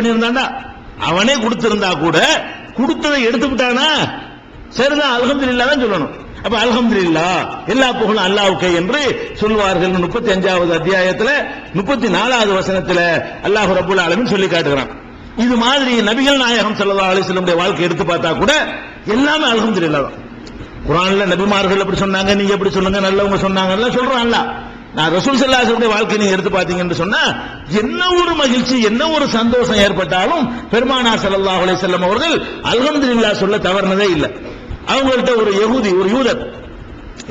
பண்ணியிருந்தாண்டா அவனே கொடுத்திருந்தா கூட கொடுத்ததை எடுத்து விட்டானா சரிதான் அல்ஹம்துலில்லாஹ் தான் சொல்லணும். அப்ப அல்ஹம்துலில்லாஹ் எல்லா புகழும் அல்லாவுக்கு என்று சொல்வார்கள் முப்பத்தி அஞ்சாவது அத்தியாயத்துல முப்பத்தி நாலாவது வசனத்துல அல்லாஹ் ரபுல் ஆலமீன் சொல்லி காட்டுகிறான். இது மாதிரி நபிகள் நாயகம் ஸல்லல்லாஹு அலைஹி வாழ்க்கை எடுத்து பார்த்தா கூட எல்லாமே அலகம் தான். குரான்ல நபிமார்கள் எப்படி சொன்னாங்க நீங்க எப்படி சொன்னாங்க நல்லவங்க சொன்னாங்க எல்லாம் சொல்றான்ல. நான் ரசூல் ஸல்லல்லாஹு வாழ்க்கை நீங்க எடுத்து பாத்தீங்கன்னு சொன்னா என்ன ஒரு மகிழ்ச்சி என்ன ஒரு சந்தோஷம் ஏற்பட்டாலும் பெருமானா ஸல்லல்லாஹு அலைஹி வஸல்லம் அவர்கள் அல்ஹம்துலில்லாஹ் சொல்ல தவறுனதே இல்லை. அவங்கள்ட்ட ஒரு யகூதி ஒரு யூதர்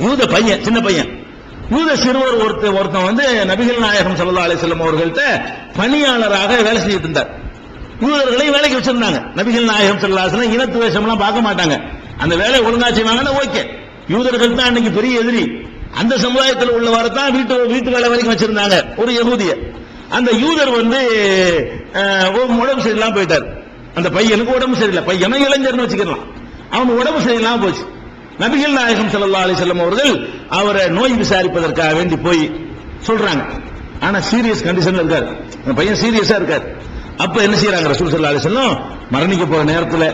யூத பையன் சின்ன பையன். யூத சிறுவர் ஒருத்த ஒருத்தன் வந்து நபிகள் நாயகம் சல்லா அலைஹி செல்லம் அவர்கள்ட்ட பணியாளராக வேலை செஞ்சுட்டு இருந்தார். யூதர்களை வேலைக்கு வச்சிருந்தாங்க. நபிகள் நாயகம் ஸல்லல்லாஹு அலைஹி இனத்து வேஷம்லாம் பார்க்க மாட்டாங்க. அந்த வேலையை ஒழுங்கா செய்வாங்கன்னா ஓகே. யூதர்கள் தான் அன்னைக்கு பெரிய எதிரி. அந்த சமுதாயத்தில் உள்ளவர் தான் வீட்டு வீட்டு வேலை வரைக்கும் வச்சிருந்தாங்க ஒரு யகுதிய. அந்த யூதர் வந்து உடம்பு சரியில்லாம போயிட்டார். அந்த பையனுக்கு உடம்பு சரியில்லை. பையனும் இளைஞர்னு வச்சுக்கலாம். அவன் உடம்பு சரியில்லாம போச்சு. நபிகள் நாயகம் சல்லா அலிசல்லம் அவர்கள் அவரை நோய் விசாரிப்பதற்காக வேண்டி போய் சொல்றாங்க. ஆனா சீரியஸ் கண்டிஷன்ல இருக்காரு. அந்த பையன் சீரியஸா இருக்காரு. அப்ப என்ன செய்யறாங்க ரசூல் சல்லா அலிசல்லம் மரணிக்க போற நேரத்துல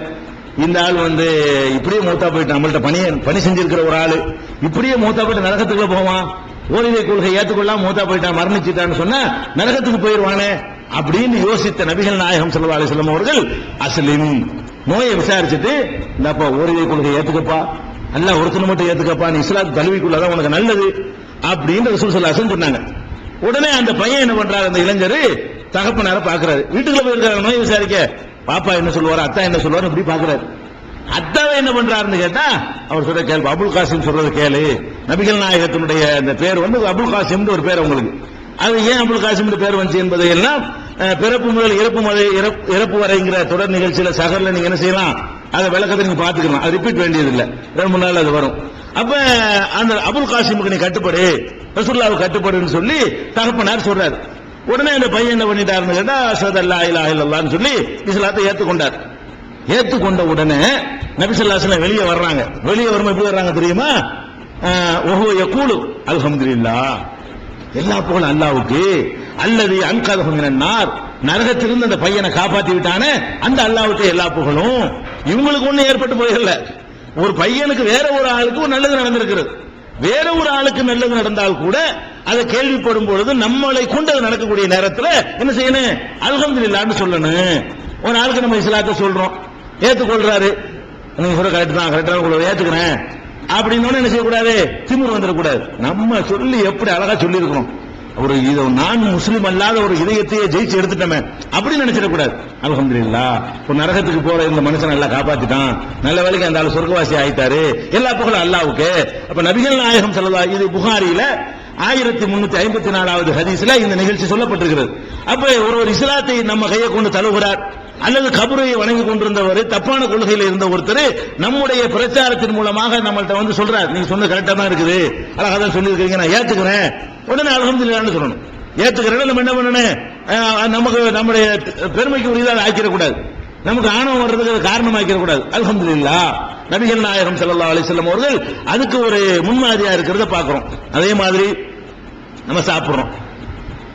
இந்த ஆள் வந்து இப்படியே மூத்தா போயிட்டு நம்மள்ட்ட பணி பணி செஞ்சிருக்கிற ஒரு ஆளு. இப்படியே மூத்தா போயிட்டு நரகத்துக்குள்ள போவான். ஓரிரை கொள்கை ஏத்துக்கொள்ளாம மூத்தா போயிட்டான் மரணிச்சிட்டான்னு சொன்னா நரகத்துக்கு போயிருவானே அப்படின்னு யோசித்த நபிகள் நாயகம் ஸல்லல்லாஹு அலிசல்லம் அவர்கள் அஸ்லிம். நோயை விசாரிச்சுட்டு இந்தப்பா ஓரிரை கொள்கை ஏத்துக்கப்பா. நல்லா ஒருத்தனை மட்டும் ஏத்துக்கப்பா. நீ இஸ்லாத்து கல்விக்குள்ளதான் உனக்கு நல்லது. அப்படின்னு ரசூல் ஸல்லல்லாஹு சொன்னாங்க. உடனே அந்த பையன் என்ன பண்றாரு? அந்த இளைஞர் தகப்பனார பாக்குறாரு வீட்டுக்குள்ள போயிருக்காரு நோய் விசாரிக்க. பாப்பா என்ன சொல்லுவார் அத்தா என்ன சொல்லுவார் இப்படி பாக்குறாரு அத்தாவை என்ன பண்றாருன்னு கேட்டா அவர் சொல்ற கேள்வி அபுல் காசிம் சொல்றது கேளு. நபிகள் நாயகத்தினுடைய அந்த பேர் வந்து அபுல் காசிம் ஒரு பேர் உங்களுக்கு அது ஏன் அபுல் காசிம் பேர் வந்துச்சு என்பதை எல்லாம் பிறப்பு முதல் இறப்பு முதல் இறப்பு- இறப்பு வரைங்கிற தொடர் நிகழ்ச்சியில சகர்ல நீங்க என்ன செய்யலாம்? அதை விளக்கத்தை நீங்க பாத்துக்கலாம் அது ரிப்பீட் வேண்டியது இல்ல ரெண்டு மூணு நாள் அது வரும். அப்ப அந்த அபுல் காசிமுக்கு நீ கட்டுப்படு. ரசுல்லாவுக்கு கட்டுப்படுன்னு சொல்லி தகப்பனார் சொல்றாரு. உடனே அந்த பையன் என்ன பண்ணிட்டாருன்னு கேட்டா அஷஹது அல்லா இலாஹ இல்லல்லாஹ்னு சொல்லி இஸ்லாத்தை ஏத்துக்கொண்டார். ஏத்துக்கொண்ட உடனே நபிசல்லாஸ்ல வெளியே வர்றாங்க. வெளியே வரும்போது எப்படி வர்றாங்க தெரியுமா? ஓஹோ யக்கூலு அல்ஹம்துலில்லாஹ் எல்லா புகழும் அல்லாவுக்கு. அல்லது அன்காதகம் நார். நரகத்திலிருந்து அந்த பையனை காப்பாத்தி விட்டானே அந்த அல்லாவுக்கு எல்லா புகழும். இவங்களுக்கு ஒண்ணு ஏற்பட்டு போயிடல. ஒரு பையனுக்கு வேற ஒரு ஆளுக்கு ஒரு நல்லது நடந்திருக்கிறது. வேற ஒரு ஆளுக்கு நல்லது நடந்தால் கூட அதை கேள்விப்படும் பொழுது நம்மளை கொண்டு அது நடக்கக்கூடிய நேரத்தில் என்ன செய்யணும்? அல்ஹம்துலில்லாஹ்னு சொல்லணும். ஒரு ஆளுக்கு நம்ம இஸ்லாத்தை சொல்றோம். ஏத்துக்கொள்றாரு. நீங்க சொல்ற கரெக்ட் தான். கரெக்டாக உங்களை ஏத்துக்கிறேன். அப்படின்னு என்ன செய்யக்கூடாது? திமிர் வந்துடக்கூடாது. நம்ம சொல்லி எப்படி அழகா சொல்லியிருக்கோம் ஒரு இது நான் முஸ்லீம் அல்லாத ஒரு இதயத்தையே ஜெயிச்சு எடுத்துட்டோமே. அப்படின்னு நினைச்சிடக்கூடாது. அல்ஹம்துலில்லாஹ். ஒரு நரகத்துக்கு போற இந்த மனுஷன் நல்லா காப்பாத்திட்டான். நல்ல வேலைக்கு அந்த ஆள் சொர்க்கவாசி ஆயிட்டாரு. எல்லா புகழும் அல்லாவுக்கு. அப்ப நபிகள் நாயகம் ஸல்லல்லாஹு இது புகாரியில ஆயிரத்தி முன்னூத்தி ஐம்பத்தி நாலாவது ஹதீஸ்ல இந்த நிகழ்ச்சி சொல்லப்பட்டிருக்கிறது. அப்ப ஒருவர் இஸ்லாத்தை நம்ம கையை கொண்டு தழுவுகிறார். அல்லது கபரை வணங்கி கொண்டிருந்தவர் தப்பான கொள்கையில் இருந்த ஒருத்தர் நம்முடைய பிரச்சாரத்தின் மூலமாக நம்மள்கிட்ட வந்து சொல்றாரு. நீங்க சொன்ன கரெக்டா தான் இருக்குது. அழகா தான் சொல்லியிருக்கீங்க நான் ஏத்துக்கிறேன். உடனே அல்ஹம்துலில்லாஹ்னு சொல்லணும். ஏத்துக்கிறேன் நம்ம என்ன பண்ணணும்? நமக்கு நம்முடைய பெருமைக்கு உரியதாக ஆக்கிடக்கூடாது. நமக்கு ஆணவம் வர்றதுக்கு அது ஆக்கிடக்கூடாது கூடாது நபிகள் நாயகம் ஸல்லல்லாஹு அலைஹி வஸல்லம் அவர்கள் அதுக்கு ஒரு முன்மாதிரியா இருக்கிறத பார்க்கிறோம். அதே மாதிரி நம்ம சாப்பிடுறோம்.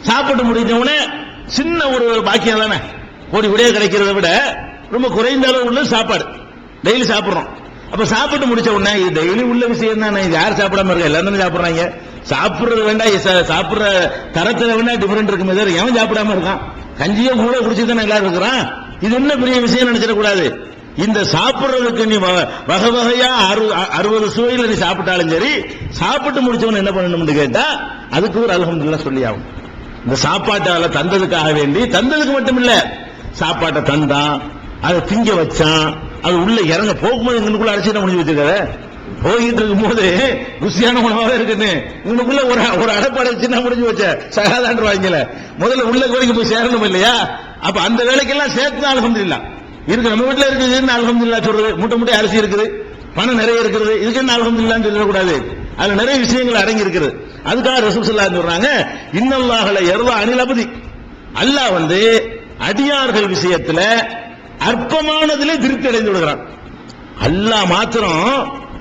சாப்பிட்டு முடிஞ்ச உடனே சின்ன ஒரு பாக்கியம் தானே கோடி கோடியா கிடைக்கிறத விட ரொம்ப குறைந்த அளவு உள்ள சாப்பாடு. டெய்லி சாப்பிடுறோம். அப்ப சாப்பிட்டு முடிச்ச உடனே இது டெய்லி உள்ள விஷயம் தானே? இது யார் சாப்பிடாம இருக்கா? எல்லாரும் தானே சாப்பிடுறாங்க. சாப்பிடுறது வேண்டாம் இது சாப்பிடுற தரத்துல வேணா டிஃபரெண்ட் இருக்குமே தவிர எவன் சாப்பிடாம இருக்கான்? கஞ்சியோ கூட குடிச்சு தானே எல்லாரும் இருக்கிறான்? இது என்ன பெரிய விஷயம் நினைச்சிடக்கூடாது. இந்த சாப்பிடுறதுக்கு நீ வ- வகை வகையா அறுபது சுவையில் நீ சாப்பிட்டாலும் சரி சாப்பிட்டு முடிச்சவன் என்ன பண்ணணும்னு கேட்டா அதுக்கு ஒரு அல்ஹம்துலில்லாஹ் சொல்லி ஆகும் இந்த சாப்பாட்டால தந்ததுக்காக வேண்டி தந்ததுக்கு மட்டும் இல்ல சாப்பாட்டை தந்தான் அதை திங்க வச்சான் அது உள்ள இறங்க போகும்போது எங்களுக்குள்ள அரிசியை முடிஞ்சு வச்சிருக்காரு போயிட்டு இருக்கும் போது ருசியான உணவாக இருக்குன்னு. உங்களுக்குள்ள ஒரு ஒரு அடப்பாடை சின்ன முடிஞ்சு வச்ச? சகாதாண்டு வாங்கல முதல்ல உள்ள வரைக்கும் போய் சேரணும் இல்லையா? அப்ப அந்த வேலைக்கெல்லாம் சேர்த்து தான் இல்லை இருக்கு நம்ம வீட்டுல இருக்குது அலகம்துல்லா சொல்றது? மூட்டை மூட்டை அரிசி இருக்குது. பணம் நிறைய இருக்குது. இதுக்கு என்ன அலகம்துல்லான்னு சொல்லக்கூடாது. அதுல நிறைய விஷயங்கள் அடங்கி இருக்குது. அதுக்காக ரசூல் ஸல்லல்லாஹு சொல்றாங்க இன்னல்லாஹல எருவா அனிலபதி அபதி. அல்லாஹ் வந்து அடியார்கள் விஷயத்துல அற்பமானதிலே திருப்தி அடைந்து விடுகிறான். அல்லாஹ் மாத்திரம்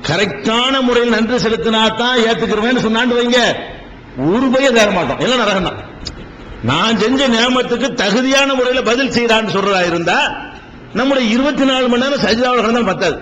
கரெக்டான முறையில் நன்றி செலுத்தினா தான் ஏத்துக்கிறவேன்னு சொன்னான்னு வைங்க. ஒரு பைய தர மாட்டோம் எல்லாம் நரகம் தான் நான் செஞ்ச நியமத்துக்கு தகுதியான முறையில் பதில் செய்யறான்னு சொல்றதா இருந்தா நம்முடைய இருபத்தி நாலு மணி நேரம் சஜிதாவில் கிடந்தாலும் பத்தாது.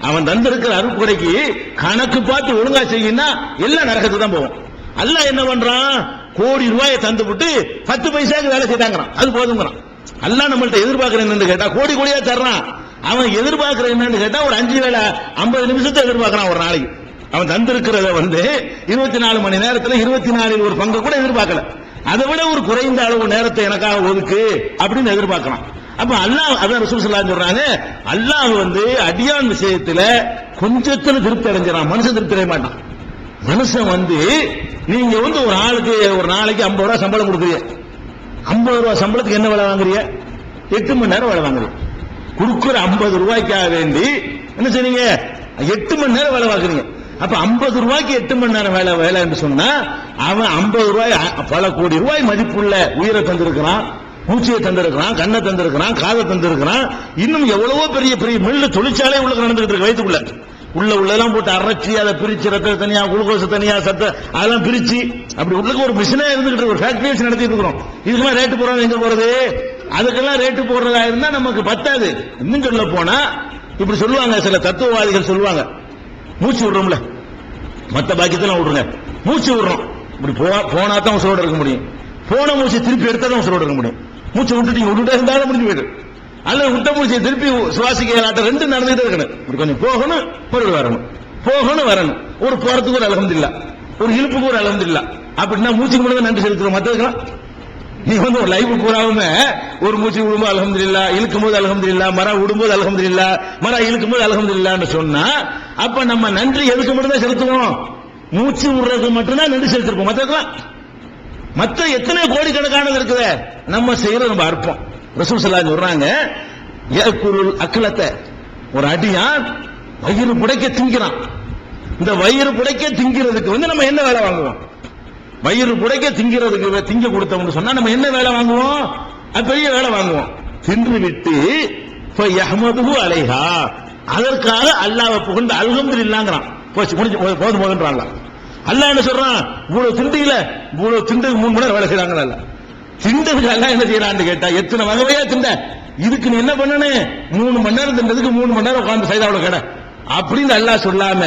அவன் தந்திருக்கிற அருட்கொடைக்கு கணக்கு பார்த்து ஒழுங்கா செய்யினா எல்லாம் நரகத்துக்கு தான் போவோம். அல்ல என்ன பண்றான்? கோடி ரூபாயை தந்து விட்டு பத்து பைசாக்கு வேலை செய்தாங்கிறான். அது போதுங்கிறான். அல்ல நம்மள்ட்ட எதிர்பார்க்கிற என்னன்னு கேட்டா கோடி கோடியா தர்றான். அவன் எதிர்பார்க்கிற என்னன்னு கேட்டா ஒரு அஞ்சு வேலை ஐம்பது நிமிஷத்தை எதிர்பார்க்கறான் ஒரு நாளைக்கு. அவன் தந்திருக்கிறத வந்து இருபத்தி நாலு மணி நேரத்துல இருபத்தி நாலில் ஒரு பங்கு கூட எதிர்பார்க்கல. அதை விட ஒரு குறைந்த அளவு நேரத்தை எனக்காக ஒதுக்கு அப்படின்னு எதிர்பார்க்கலாம் அப்ப அல்லாஹ் அதான் ரசூல் ஸல்லல்லாஹு சொல்றாங்க அல்லாஹ் வந்து அடியான் விஷயத்துல கொஞ்சத்துல திருப்தி அடைஞ்சிடான் மனுஷன் திருப்தி அடைய மாட்டான். மனுஷன் வந்து நீங்க வந்து ஒரு ஆளுக்கு ஒரு நாளைக்கு ஐம்பது ரூபா சம்பளம் கொடுக்குறீங்க. ஐம்பது ரூபா சம்பளத்துக்கு என்ன வேலை வாங்குறீங்க? எட்டு மணி நேரம் வேலை வாங்குறீங்க. கொடுக்குற ஐம்பது ரூபாய்க்காக வேண்டி என்ன செய்றீங்க? எட்டு மணி நேரம் வேலை வாங்குறீங்க. அப்ப ஐம்பது ரூபாய்க்கு எட்டு மணி நேரம் வேலை வேலை என்று சொன்னா அவன் ஐம்பது ரூபாய் பல கோடி ரூபாய் மதிப்புள்ள உயிரை தந்திருக்கிறான். மூச்சையை தந்திருக்கிறான் கண்ணை தந்திருக்கிறான் காதை தந்திருக்கிறான். இன்னும் எவ்வளவோ பெரிய பெரிய மில்லு தொழிற்சாலை உள்ள நடந்துகிட்டு இருக்கு வயிற்றுக்குள்ள உள்ள உள்ளதெல்லாம் போட்டு அரைச்சி அதை பிரிச்சு ரத்த தனியா குளுக்கோஸ் தனியா சத்த அதெல்லாம் பிரிச்சு அப்படி உள்ளுக்கு ஒரு மிஷினே இருந்துகிட்டு ஒரு ஃபேக்டரி நடத்திட்டு இருக்கிறோம். இதுக்கெல்லாம் ரேட்டு போடுறது எங்க போறது? அதுக்கெல்லாம் ரேட்டு போடுறதா இருந்தா நமக்கு பத்தாது. இன்னும் சொல்ல போனா இப்படி சொல்லுவாங்க சில தத்துவவாதிகள் சொல்லுவாங்க. மூச்சு விடுறோம்ல. மத்த பாக்கியத்தெல்லாம் விடுங்க. மூச்சு விடுறோம். இப்படி போனா தான் உசுரோட இருக்க முடியும். போன மூச்சு திருப்பி எடுத்தா தான் உசுரோட இருக்க முடியும். மூச்சு விட்டுட்டீங்க விட்டுட்டே இருந்தாலும் முடிஞ்சு போயிடும். அல்லது விட்ட மூச்சை திருப்பி சுவாசிக்க ஆட்டம் ரெண்டு நடந்துகிட்டே இருக்கணும். இப்படி கொஞ்சம் போகணும் மறுபடியும் வரணும். போகணும் வரணும். ஒரு போறதுக்கு ஒரு அலமதில்ல. ஒரு இழுப்புக்கு ஒரு அலமதில்ல. அப்படின்னா மூச்சுக்கு மட்டும் நன்றி செலுத்துறோம். மற்றதுக்கெல்லாம் நீ வந்து ஒரு லைஃப் பூராவுமே ஒரு மூச்சு விடும்போது அல்ஹம்துலில்லாஹ் இழுக்கும் போது அல்ஹம்துலில்லாஹ் மரம் விடும்போது அல்ஹம்துலில்லாஹ் மரம் இழுக்கும் போது அல்ஹம்துலில்லாஹ்னு சொன்னா அப்ப நம்ம நன்றி எதுக்கு மட்டும் தான் செலுத்துவோம்? மூச்சு விடுறதுக்கு மட்டும்தான் நன்றி செலுத்திருப்போம். மற்றதுக்கெல்லாம் மற்ற எத்தனை கோடிக்கணக்கானது இருக்குது? நம்ம செய்யறது நம்ம அற்பம். ரசூல் ஸல்லல்லாஹு சொல்றாங்க ஏக்குருள் அக்கலத்தை ஒரு அடியான் வயிறு புடைக்க திங்கிறான். இந்த வயிறு புடைக்க திங்கிறதுக்கு வந்து நம்ம என்ன வேலை வாங்குவோம்? வயிறு புடைக்க திங்கிறதுக்கு திங்க கொடுத்தோம்னு சொன்னா நம்ம என்ன வேலை வாங்குவோம்? அது பெரிய வேலை வாங்குவோம். தின்று விட்டு இப்போ யஹ்மதுஹு அலைஹா. அதற்காக அல்லாவை புகழ்ந்து அல்ஹம்துலில்லாஹ்ங்கறான். போச்சு முடிஞ்சு போதும் போதுன்றான் அல்லாஹ் என்ன சொல்றான்? இவ்வளவு திண்டீல இவ்வளவு திண்டுக்கு மூணு மணி நேரம் வேலை செய்யறாங்களா இல்ல? திண்டதுக்கு அல்ல என்ன செய்யறான்னு கேட்டா எத்தனை வகையா திண்ட? இதுக்கு நீ என்ன பண்ணனே? மூணு மணி நேரம் திண்டதுக்கு மூணு மணி நேரம் உட்கார்ந்து சைதாவுல கடை. அப்படின்னு அல்லாஹ் சொல்லாம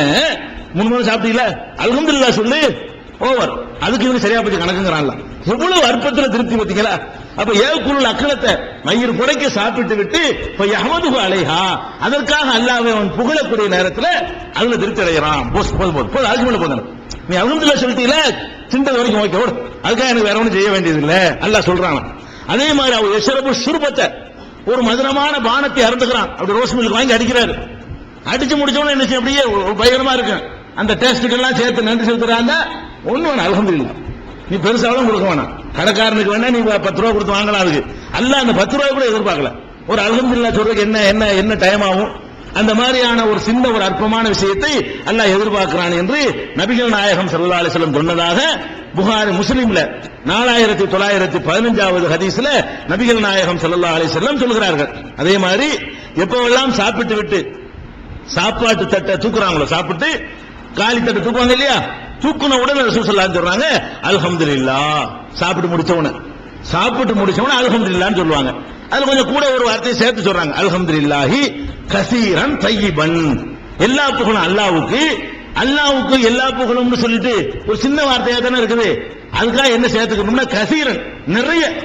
மூணு மணி நேரம் சாப்பிட்டீங்களா? அல்ஹம்துலில்லாஹ் சொல்லு ஓவர். அதுக்கு இவங்க சரியா போச்சு கணக்குங்கிறான்ல. எவ்வளவு அற்பத்துல திருப்தி பார்த்தீங்களா? அப்ப ஏவுக்குள் அக்கலத்தை மயிறு புடைக்க சாப்பிட்டு விட்டு இப்ப அகமது அலைஹா. அதற்காக அல்லாவே அவன் புகழக்கூடிய நேரத்துல அதுல திருப்தி அடைகிறான். போஸ் போதும் போதும் போதும் அதுக்கு மேல போதும். நீ அகமதுல்லா சொல்லிட்டீல சிந்தது வரைக்கும் ஓகே ஓடு. அதுக்காக எனக்கு வேற ஒன்றும் செய்ய வேண்டியது இல்லை அல்ல சொல்றாங்க அதே மாதிரி அவர் எசரப்பு சுருபத்தை ஒரு மதுரமான பானத்தை அருந்துகிறான். அப்படி ரோஸ் மில்க் வாங்கி அடிக்கிறாரு. அடிச்சு முடிச்சவன என்ன செய்ய அப்படியே ஒரு பயங்கரமா இருக்கும். அந்த டேஸ்ட்டுக்கெல்லாம் சேர்த்து நன்றி செலுத்துறாங்க ஒன்றும் வேணாம் அல்ஹம்துலில்லாஹ். நீ பெருசாலும் கொடுக்க வேணாம். கடைக்காரனுக்கு வேணா நீ பத்து ரூபா கொடுத்து வாங்கலாம் அதுக்கு. அல்ல அந்த பத்து ரூபாய் கூட எதிர்பார்க்கல. ஒரு அல்ஹம்துலில்லாஹ் சொல்றதுக்கு என்ன என்ன என்ன டைம் ஆகும்? அந்த மாதிரியான ஒரு சின்ன ஒரு அற்பமான விஷயத்தை அல்லாஹ் எதிர்பார்க்கிறான் என்று நபிகள் நாயகம் சல்லா அலிஸ்லம் சொன்னதாக புகாரி முஸ்லீம்ல நாலாயிரத்தி தொள்ளாயிரத்தி பதினஞ்சாவது ஹதீஸ்ல நபிகள் நாயகம் சல்லா அலிஸ்லம் சொல்கிறார்கள். அதே மாதிரி எப்பவெல்லாம் சாப்பிட்டு விட்டு சாப்பாட்டு தட்டை தூக்குறாங்களோ சாப்பிட்டு காலி தட்டை தூக்குவாங்க இல்லையா? தூக்குன உடனே ரசூல் ஸல்லல்லாஹு அலைஹி சொல்றாங்க அல்ஹம்துலில்லாஹ். சாப்பிட்டு முடிச்சவன சாப்பிட்டு முடிச்சவன உடனே சொல்லுவாங்க. அதுல கொஞ்சம் கூட ஒரு வார்த்தையை சேர்த்து சொல்றாங்க. இல்லாஹி கசீரன் தையிபன் எல்லா புகழும் அல்லாவுக்கு அல்லாவுக்கு எல்லா புகழும்னு சொல்லிட்டு ஒரு சின்ன வார்த்தையா தானே இருக்குது. அதுக்காக என்ன சேர்த்துக்கணும்னா கசீரன். நிறைய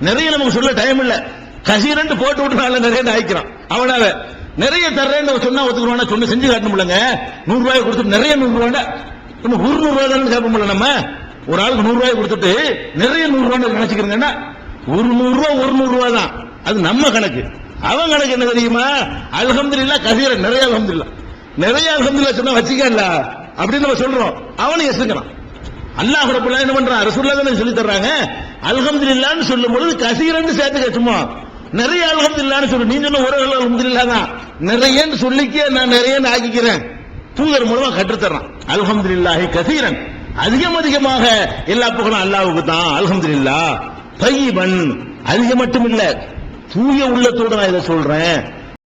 நிறைய நமக்கு சொல்ல டைம் இல்ல. கசீரன் போட்டு விட்டுனால நிறைய ஆயிக்கிறான் அவனால நிறைய தர்றேன்னு சொன்னா ஒத்துக்குவானா? சொன்ன செஞ்சு காட்டணும் இல்லைங்க. நூறு ரூபாய் கொடுத்துட்டு நிறைய நூறு ரூபாய் நம்ம ஒரு நூறு ரூபாய் தானே கேட்போம் முடியல நம்ம? ஒரு ஆளுக்கு நூறு ரூபாய் கொடுத்துட்டு நிறைய நூறு ரூபாய் நினைச்சுக்கிறீங்கன்னா ஒரு நூறு ரூபா ஒரு நூறு ரூபா தான் அது நம்ம கணக்கு. அவன் கணக்கு என்ன தெரியுமா? அல்ஹம்துலில்லாஹ் கசீரன் நிறைய அல்ஹம்துலில்லாஹ். நிறைய அல்ஹம்துலில்லாஹ் சொன்னா வச்சுக்கல அப்படின்னு நம்ம சொல்றோம். அவனை எசுக்கிறான் அல்லாஹ் ரப்பல் என்ன பண்றான்? ரசூல்லா தானே சொல்லி தர்றாங்க. அல்ஹம்துலில்லாஹ்னு சொல்லும் பொழுது கசீரன்னு சேர்த்து கட்டுமா நிறைய அல்ஹம்துலில்லாஹ்னு சொல்லு. நீ சொன்ன ஒரு அல்ஹம்துலில்லாஹ் தான். நிறையன்னு சொல்லிக்கே நான் நிறையன்னு ஆக்கிக்கிறேன். தூதர் மூலமா கற்றுத்தர்றான். அல்ஹம்துலில்லாஹி கசீரன். அதிகம் அதிகமாக எல்லா புகழும் அல்லாவுக்கு தான். அல்ஹம்துலில்லாஹ். தய்யிபன் அது மட்டும் இல்ல தூய உள்ளத்தோடு நான் இதை சொல்றேன்.